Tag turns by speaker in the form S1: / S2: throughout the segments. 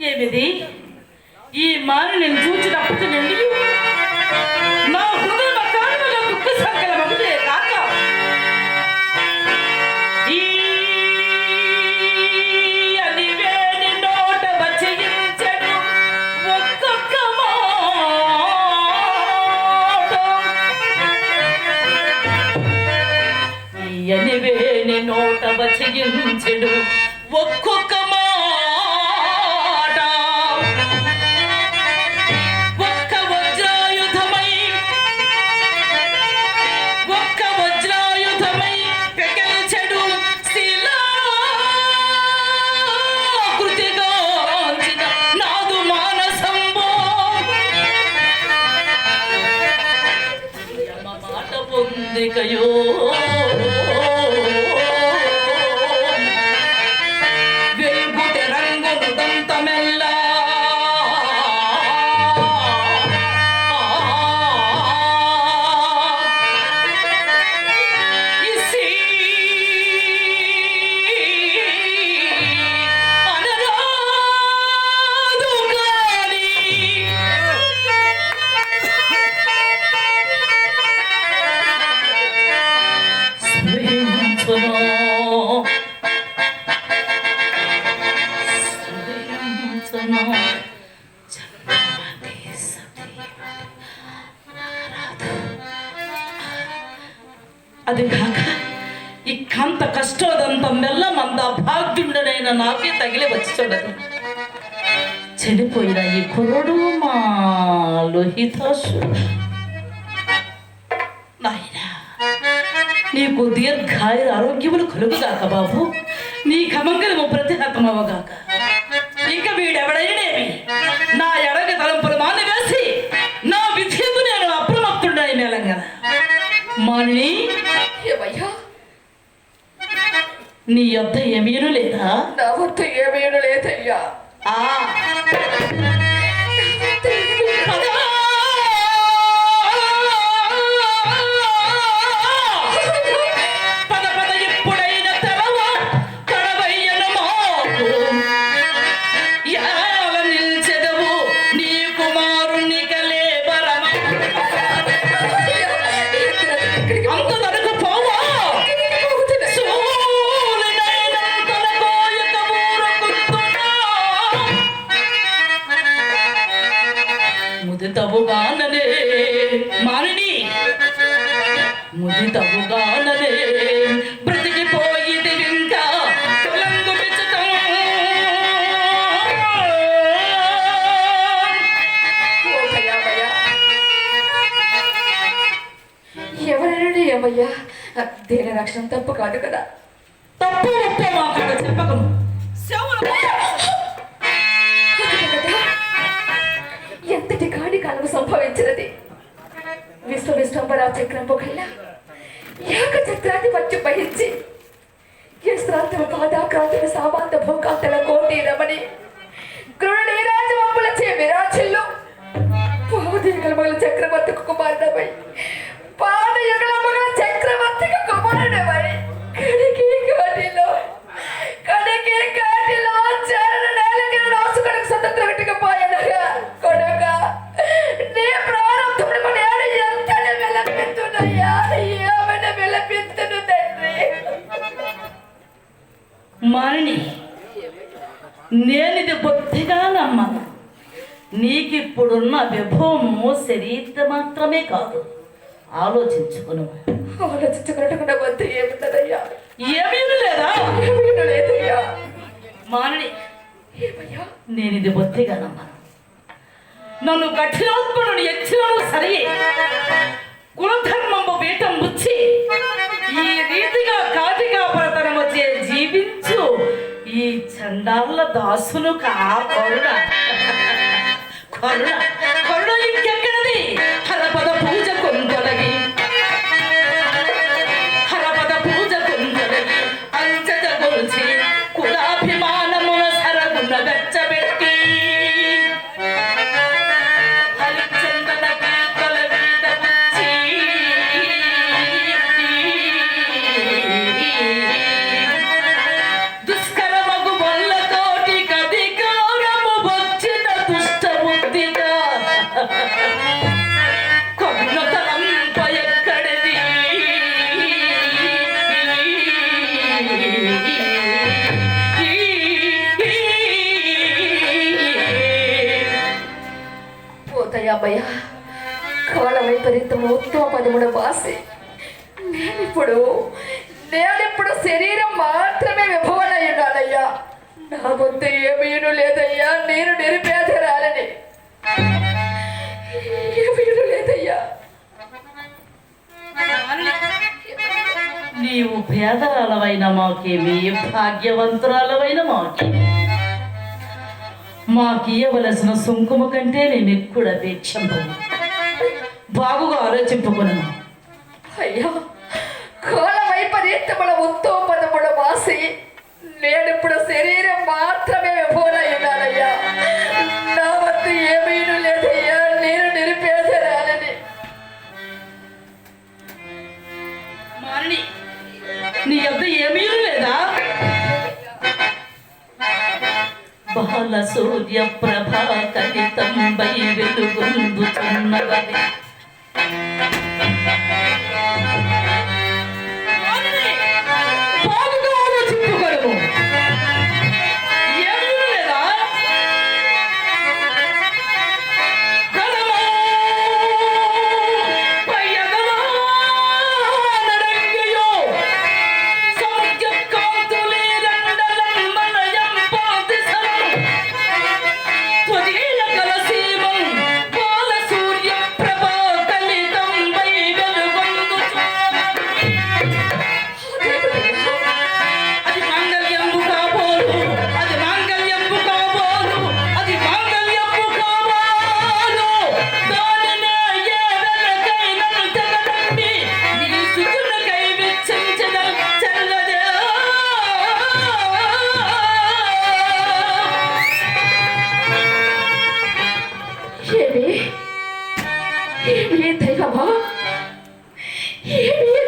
S1: ఏమిది? ఈ మాని నేను చూచినప్పుడు నుండి నా హృదయ కారణంలో దుఃఖ సంకలమములే కాక ఈ నోట వచించెను ఒక్కొక్క భాగ్యుండనైన నాకే తగిలి వచ్చి చూడదు చెడిపోయిన ఈ కురుడు మా లోహితాసు. నాయనా నీకు దీర్ఘాయ ఆరోగ్యములు కలుగుగాక బాబు. నీ కమంగళము ప్రతిహతమవగాక. ఇక వీడెవడైనేమి? నా ఎడగ తలంపులు మానివేసి నా విద్యకు నేను అప్రమత్తుండని మేలంగన మాని
S2: ఏవయ్యా
S1: నీ యొద్ద ఏమీను లేదా?
S2: నా వద్ద ఏమేమి లేదయ్యా. దేని రక్షణ తప్పు కాదు కదా.
S1: తప్పు ఒప్పో మాకాడ చెప్పకము
S2: ఎంతటి కాడి కాలం సంభవించినది? విశ్వ విశ్వంబర చక్రము కల్లా ఏక చక్రాన్ని వహించి యస్త్రాంతము పాదాక్రాంతుల సామాంత భూకాంతల కోటి రమణి గృహ రాజవంపులచే విరాచిల్లు మగల కుమారుడమై పాదయుగల మగల చక్రవర్తికి కుమారుడమై కడికి కాటిలో కడికి మన
S1: నేనిది బొత్తిగా నమ్మను నీకిప్పుడున్న విభవము శరీరం మాత్రమే కాదు. ఆలోచించుకును
S2: వద్ద
S1: ఏమీ లేదా
S2: లేదయ్యా
S1: మానిని
S2: ఏమయ్యా?
S1: నేనిది బొత్తిగా నమ్మను. నన్ను కఠినాత్మను ఎచ్చినాను సరే కులధర్మము వీటం ముచ్చి ఈ రీతిగా కాటికాపరతనము చే జీవించు ఈ చండాల దాసును కా కరుణ. కరుణ. కరుణ ఇంకెక్కడది?
S2: అమ్మయ్య కాల వైపరీతం ఉత్తమ పదమూడవ బాసి నేనిప్పుడు నేనిప్పుడు శరీరం మాత్రమే విభవనై నా వద్ద ఏమీను లేదయ్యా. నేను నిరుపేదరాలని. ఏమీను లేదయ్యా.
S1: నీవు పేదరాలవైన మాకేమి భాగ్యవంతురాలవైన మాకేమి మాకియ్యవలసిన సుంకుమ కంటే మేము ఎక్కువ దీక్షం బాగుగా ఆలోచింపుకున్నాను
S2: అయ్యా కాల వైపరీతముల ఉత్తమ పదముడు బాసి నేనిప్పుడు శరీరం
S1: బాల సూర్య ప్రభా కలితంబై బై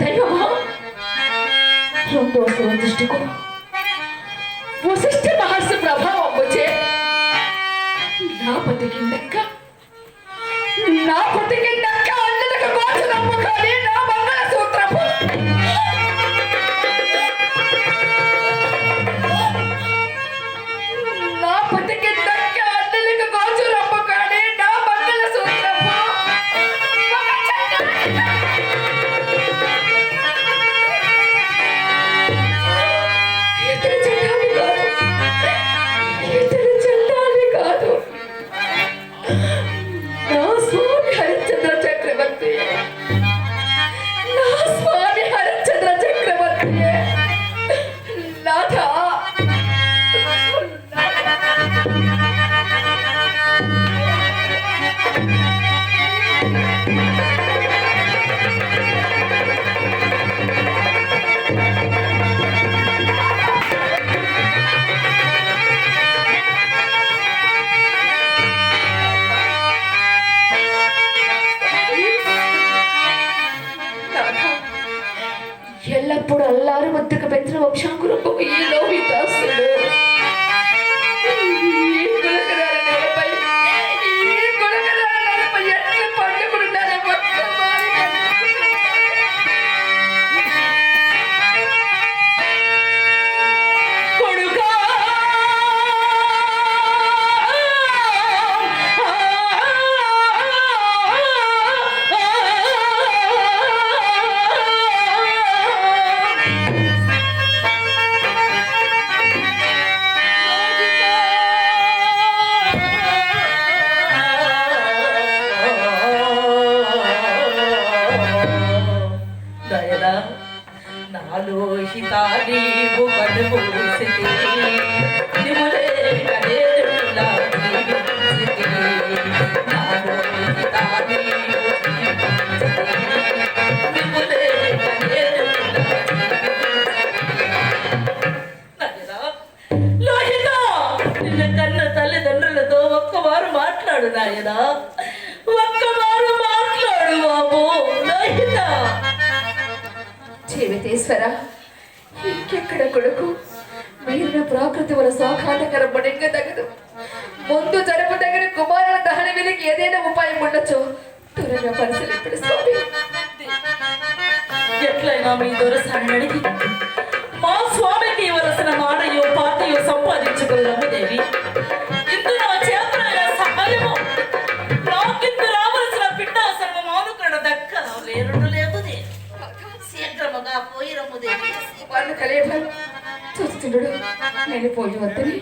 S1: তাই বাবা। দোষ দৃষ্টি
S2: করো ఇంకెక్కడ కొడుకు? మీరిన ప్రాకృతి వల్ల సాఘాతకర బడింగ తగదు ముందు జరుపు దగ్గర కుమారుల దహన వీరికి ఏదైనా ఉపాయం ఉండొచ్చు. త్వరగా పరిశీలింపడు స్వామి.
S1: ఎట్లయినా మీ దొరసాన్ని అడిగి మా స్వామికి ఇవ్వలసిన మాటయో పాటయో సంపాదించుకున్నాము దేవి. ఇందు నా కలయడం చూస్తున్నాడు నేను
S2: పోయి వద్దని